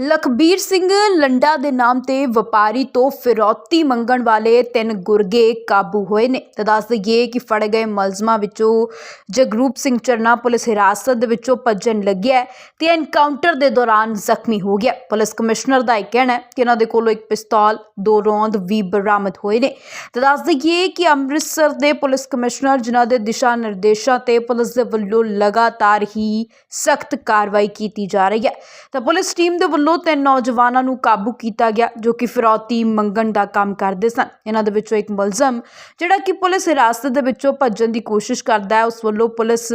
ਲਖਬੀਰ ਸਿੰਘ ਲੰਡਾ ਦੇ ਨਾਮ ਤੇ ਵਪਾਰੀ ਤੋਂ ਫਿਰੌਤੀ ਮੰਗਣ ਵਾਲੇ ਤਿੰਨ ਗੁਰਗੇ ਕਾਬੂ ਹੋਏ ਨੇ। ਤਾਂ ਦੱਸ ਦਈਏ ਕਿ ਫੜੇ ਗਏ ਮਲਜ਼ਮਾਂ ਵਿੱਚੋਂ ਜਗਰੂਪ ਸਿੰਘ ਚਰਨਾ ਪੁਲਿਸ ਹਿਰਾਸਤ ਦੇ ਵਿੱਚੋਂ ਭੱਜਣ ਲੱਗਿਆ ਹੈ ਤੇ ਐਨਕਾਊਂਟਰ ਦੇ ਦੌਰਾਨ ਜ਼ਖਮੀ ਹੋ ਗਿਆ। ਪੁਲਿਸ ਕਮਿਸ਼ਨਰ ਦਾ ਇਹ ਕਹਿਣਾ ਹੈ ਕਿ ਇਹਨਾਂ ਦੇ ਕੋਲੋਂ ਇੱਕ ਪਿਸਤੌਲ, ਦੋ ਰੌਂਦ ਵੀ ਬਰਾਮਦ ਹੋਏ ਨੇ। ਤਾਂ ਦੱਸ ਦਈਏ ਕਿ ਅੰਮ੍ਰਿਤਸਰ ਦੇ ਪੁਲਿਸ ਕਮਿਸ਼ਨਰ, ਜਿਨ੍ਹਾਂ ਦੇ ਦਿਸ਼ਾ ਨਿਰਦੇਸ਼ਾਂ ਤੇ ਪੁਲਿਸ ਦੇ ਵੱਲੋਂ ਲਗਾਤਾਰ ਹੀ ਸਖਤ ਕਾਰਵਾਈ ਕੀਤੀ ਜਾ ਰਹੀ ਹੈ। ਤਾਂ ਪੁਲਿਸ ਟੀਮ ਦੇ ਵੱਲੋਂ ਤਿੰਨ ਨੌਜਵਾਨਾਂ ਨੂੰ ਕਾਬੂ ਕੀਤਾ ਗਿਆ, ਜੋ ਕਿ ਫਿਰੌਤੀ ਮੰਗਣ ਦਾ ਕੰਮ ਕਰਦੇ ਸਨ। ਇਹਨਾਂ ਦੇ ਵਿੱਚੋਂ ਇੱਕ ਮੁਲਜ਼ਮ, ਜਿਹੜਾ ਕਿ ਪੁਲਿਸ ਹਿਰਾਸਤ ਦੇ ਵਿੱਚੋਂ ਭੱਜਣ ਦੀ ਕੋਸ਼ਿਸ਼ ਕਰਦਾ ਹੈ, ਉਸ ਵੱਲੋਂ ਪੁਲਿਸ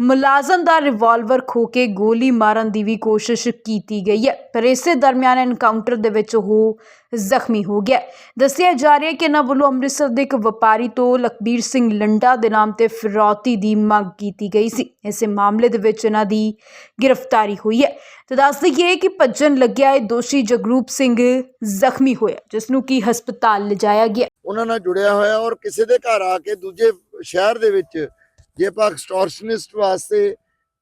ਮੁਲਾਜ਼ਮ ਦਾ ਰਿਵਾਲਵਰ ਖੋ ਕੇ ਗੋਲੀ ਮਾਰਨ ਦੀ ਵੀ ਕੋਸ਼ਿਸ਼ ਕੀਤੀ ਗਈ ਹੈ। ਪਰ ਇਸੇ ਦਰਮਿਆਨ ਐਨਕਾਊਂਟਰ ਦੇ ਵਿੱਚ ਉਹ ਜ਼ਖਮੀ ਹੋ ਗਿਆ। ਦੱਸਿਆ ਜਾ ਰਿਹਾ ਹੈ ਕਿ ਇਹਨਾਂ ਵੱਲੋਂ ਅੰਮ੍ਰਿਤਸਰ ਦੇ ਇੱਕ ਵਪਾਰੀ ਤੋਂ ਲਖਬੀਰ ਸਿੰਘ ਲੰਡਾ ਦੇ ਨਾਮ ਤੇ ਫਿਰੌਤੀ ਦੀ ਮੰਗ ਕੀਤੀ ਗਈ ਸੀ। ਇਸੇ ਮਾਮਲੇ ਦੇ ਵਿੱਚ ਇਹਨਾਂ ਦੀ ਗ੍ਰਿਫਤਾਰੀ ਹੋਈ ਹੈ। ਤੇ ਦੱਸ ਦਈਏ ਕਿ ਭੱਜਣ ਲੱਗਿਆ ਇਹ ਦੋਸ਼ੀ ਜਗਰੂਪ ਸਿੰਘ ਜ਼ਖਮੀ ਹੋਇਆ, ਜਿਸ ਨੂੰ ਕਿ ਹਸਪਤਾਲ ਲਿਜਾਇਆ ਗਿਆ। ਉਹਨਾਂ ਨਾਲ ਜੁੜਿਆ ਹੋਇਆ ਔਰ ਕਿਸੇ ਦੇ ਘਰ ਆ ਕੇ ਦੂਜੇ ਸ਼ਹਿਰ ਦੇ ਵਿੱਚ ਜੇ ਆਪਾਂ ਐਕਸਟੋਰਸ਼ਨਿਸਟ ਵਾਸਤੇ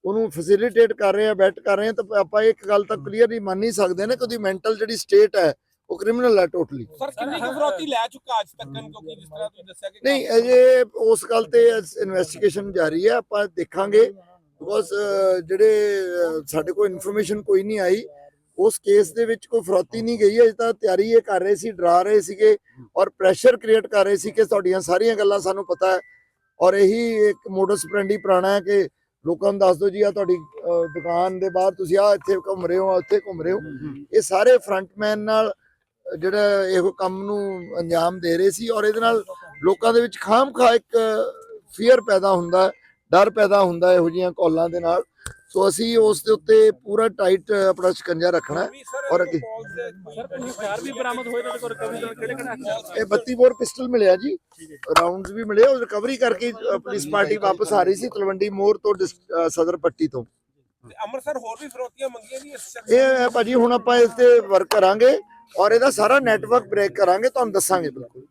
ਉਹਨੂੰ ਫੈਸਿਲਿਟੇਟ ਕਰ ਰਹੇ ਆ ਬੈਟ ਕਰ ਰਹੇ ਆ ਤਾਂ ਆਪਾਂ ਇੱਕ ਗੱਲ ਤਾਂ ਕਲੀਅਰਲੀ ਮੰਨ ਨਹੀਂ ਸਕਦੇ ਨੇ ਕਿ ਉਹਦੀ ਮੈਂਟਲ ਜਿਹੜੀ ਸਟੇਟ ਹੈ ਉਹ ਕ੍ਰਿਮੀਨਲ ਹੈ ਟੋਟਲੀ ਸਰ ਕਿੰਨੀ ਕੁ ਫਰੋਤੀ ਲੈ ਚੁੱਕਾ ਅੱਜ ਤੱਕ? ਕਿਉਂਕਿ ਜਿਸ ਤਰ੍ਹਾਂ ਤੁਸੀਂ ਦੱਸਿਆ ਕਿ ਨਹੀਂ ਅਜੇ ਉਸ ਗੱਲ ਤੇ ਇਨਵੈਸਟੀਗੇਸ਼ਨ ਜਾਰੀ ਹੈ ਆਪਾਂ ਦੇਖਾਂਗੇ। ਬਿਕੋਜ਼ ਜਿਹੜੇ ਸਾਡੇ ਕੋਲ ਇਨਫੋਰਮੇਸ਼ਨ ਕੋਈ ਨਹੀਂ ਆਈ। ਉਸ ਕੇਸ ਦੇ ਵਿੱਚ ਕੋਈ ਫਰੋਤੀ ਨਹੀਂ ਗਈ ਅਜੇ ਤਾਂ ਤਿਆਰੀ ਇਹ ਕਰ ਰਹੇ ਸੀ ਡਰਾ ਰਹੇ ਸੀਗੇ ਔਰ ਪ੍ਰੈਸ਼ਰ ਕ੍ਰੀਏਟ ਕਰ ਰਹੇ ਸੀ ਕਿ ਤੁਹਾਡੀਆਂ ਸਾਰੀਆਂ ਗੱਲਾਂ ਸਾਨੂੰ ਪਤਾ ਹੈ। ਔਰ ਇਹੀ ਇੱਕ ਮੋਡਸ ਪ੍ਰੈਂਡੀ ਪੁਰਾਣਾ ਹੈ ਕਿ ਲੋਕਾਂ ਨੂੰ ਦੱਸ ਦਿਓ ਜੀ ਆ ਤੁਹਾਡੀ ਦੁਕਾਨ ਦੇ ਬਾਹਰ ਤੁਸੀਂ ਆ ਇੱਥੇ ਘੁੰਮ ਰਹੇ ਹੋ ਉੱਥੇ ਘੁੰਮ ਰਹੇ ਹੋ। ਇਹ ਸਾਰੇ ਫਰੰਟਮੈਨ ਨਾਲ ਜਿਹੜਾ ਇਹੋ ਕੰਮ ਨੂੰ ਅੰਜਾਮ ਦੇ ਰਹੇ ਸੀ ਔਰ ਇਹਦੇ ਨਾਲ ਲੋਕਾਂ ਦੇ ਵਿੱਚ ਖਾਮ ਖਾ ਇੱਕ ਫੀਅਰ ਪੈਦਾ ਹੁੰਦਾ ਡਰ ਪੈਦਾ ਹੁੰਦਾ ਇਹੋ ਜਿਹੀਆਂ ਕਾਲਾਂ ਦੇ ਨਾਲ। ਸੋ ਅਸੀਂ ਉਸ ਦੇ ਉੱਤੇ ਪੂਰਾ ਟਾਈਟ ਆਪਣਾ ਸ਼ਿਕੰਜਾ ਰੱਖਣਾ ਔਰ ਅੱਗੇ- ਸਰ ਕੋਈ ਹਥਿਆਰ ਵੀ ਬਰਾਮਦ ਹੋਏ ਕੋਲ ਰਿਕਵਰੀ ਕਿਹੜੇ ਕਿਹੜੇ ਇਹ 32 ਬੋਰ ਪਿਸਟਲ ਮਿਲਿਆ ਜੀ। ਰਾਉਂਡਸ ਵੀ ਮਿਲੇ ਉਹ ਰਿਕਵਰੀ ਕਰਕੇ ਪੁਲਿਸ ਪਾਰਟੀ ਵਾਪਸ ਆ ਰਹੀ ਸੀ ਤਲਵੰਡੀ ਮੋਰ ਤੋਂ ਸਦਰ ਪੱਟੀ ਤੋਂ। ਤੇ ਅੰਮ੍ਰਿਤਸਰ ਹੋਰ ਵੀ ਫਰੋਤੀਆਂ ਮੰਗੀਆਂ ਸ਼ਖਸ ਇਹ ਭਾਜੀ ਹੁਣ ਆਪਾਂ ਇਸ ਤੇ ਵਰਕ ਕਰਾਂਗੇ। ਔਰ ਇਹਦਾ ਸਾਰਾ ਨੈਟਵਰਕ ਬ੍ਰੇਕ ਕਰਾਂਗੇ ਤੁਹਾਨੂੰ ਦੱਸਾਂਗੇ ਬਿਲਕੁਲ।